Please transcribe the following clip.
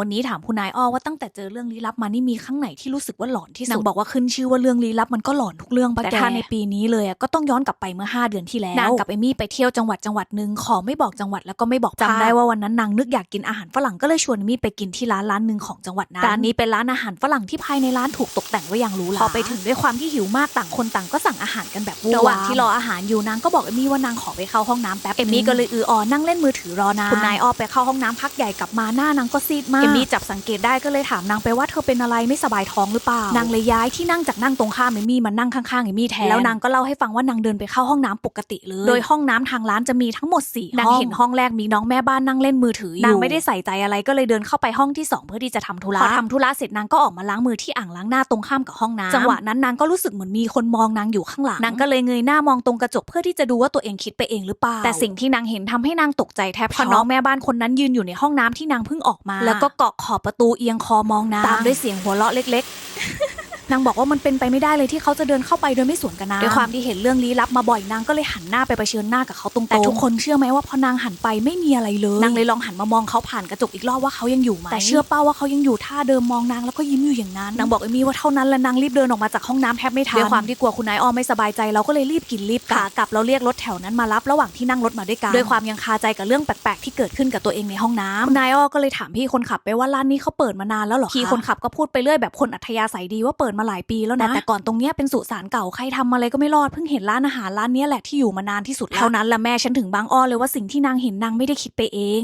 วันนี้ถามคุณนายอ้อว่าตั้งแต่เจอเรื่องลี้ลับมานี่มีครั้งไหนที่รู้สึกว่าหลอนที่สุดนางบอกว่าขึ้นชื่อว่าเรื่องลี้ลับมันก็หลอนทุกเรื่องปะแกแต่ถ้าในปีนี้เลยอะก็ต้องย้อนกลับไปเมื่อ 5 เดือนที่แล้วนางกับเอมี่ไปเที่ยวจังหวัดจังหวัดหนึ่งขอไม่บอกจังหวัดแล้วก็ไม่บอกจำได้ว่าวันนั้นนางนึกอยากกินอาหารฝรั่งก็เลยชวนเอมี่ไปกินที่ร้านร้านหนึ่งของจังหวัดนั้นร้านนี้เป็นร้านอาหารฝรั่งที่ภายในร้านถูกตกแต่งไว้อย่างหรูหราพอไปถึงด้วยความที่หิวมากต่างคนต่างก็สั่งอาหารกันแบบวู่วามระหว่างที่รออาหารอยู่นางก็บอกเอมี่ว่านางขอไปเข้าห้องน้ำแป๊บเอมี่ก็เลยอือออนั่งเล่นมือถือรอนานคุณนายอ้อไปเข้าห้องน้ำพักใหญ่กลับมาหน้านางก็ซีดมากเอมี่จับสังเกตได้ก็เลยถามนางไปว่าเธอเป็นอะไรไม่สบายท้องหรือเปล่านางเลยย้ายที่นั่งจากนั่งตรงข้ามเอมี่มานั่งข้างๆเอมี่แทนแล้วนางก็เล่าให้ฟังว่านางเดินไปเข้าห้องน้ำปกติเลย โดยห้องน้ำทางร้านจะมีทั้งหมด4ี่นางเห็นห้องแรกมีน้องแม่บ้านนั่งเล่นมือถืออยู่นางไม่ได้ใส่ใจอะไรก็เลยเดินเข้าไปห้องที่สองเพื่อที่จะทำธุระพอทำธุระเสร็จนางก็ออกมาล้างมือที่อ่างล้างหน้าตรงข้ามกับห้องน้ำจังหวะนั้นนางก็รู้สึกเหมือนมีคนมองนางอยู่ข้างหลังนางก็เลยเงยหน้ามองตรงกระจกเพื่อที่จะดูว่าตัวเองคิดไปเองหรือเปล่าแต่สิ่งที่นางเห็นทำให้นางตกใจแทบช็อกเพราะน้องแม่บ้านคนนั้นยืนอยู่ในห้องน้ำที่นางเพิ่งออกมา แล้วก็เกาะขอบประตูเอียงคอมองน้ำตามด้วยเสียงหัวเราะเล็ก นางบอกว่ามันเป็นไปไม่ได้เลยที่เขาจะเดินเข้าไปโดยไม่สวนกับนางด้วยความที่เห็นเรื่องลี้ลับมาบ่อยนางก็เลยหันหน้าไปเผชิญหน้ากับเขาตรงๆแต่ทุกคนเชื่อไหมว่าพอนางหันไปไม่มีอะไรเลยนางเลยลองหันมามองเขาผ่านกระจกอีกรอบว่าเขายังอยู่ไหมแต่เชื่อเป้าว่าเขายังอยู่ท่าเดิมมองนางแล้วก็ยิ้มอยู่อย่างนั้นนางบอกเอมี่ว่าเท่านั้นและนางรีบเดินออกมาจากห้องน้ำแทบไม่ทันด้วยความที่กลัวคุณนายอ้อไม่สบายใจเราก็เลยรีบกินรีบกลับขากลับเราเรียกรถแถวนั้นมารับระหว่างที่นั่งรถมาด้วยกันด้วยความยังคาใจกับเรื่องแปลกๆที่เกิดขึ้นกับตัวเองในห้องน้ำคุณนายอ้อก็เลยถามพี่คนขับไปว่าร้านนี้เขาเปิดมานานแล้วเหรอพี่คนขับก็พูดไปเรื่อยแบบคนอัธยาศัยดีว่าเปิดมาหลายปีแล้วนะแต่ก่อนตรงเนี้ยเป็นสุสานเก่าใครทำอะไรก็ไม่รอดเพิ่งเห็นร้านอาหารร้านเนี้ยแหละที่อยู่มานานที่สุดแล้วเท่านั้นละแม่ฉันถึงบางอ้อเลยว่าสิ่งที่นางเห็นนางไม่ได้คิดไปเอง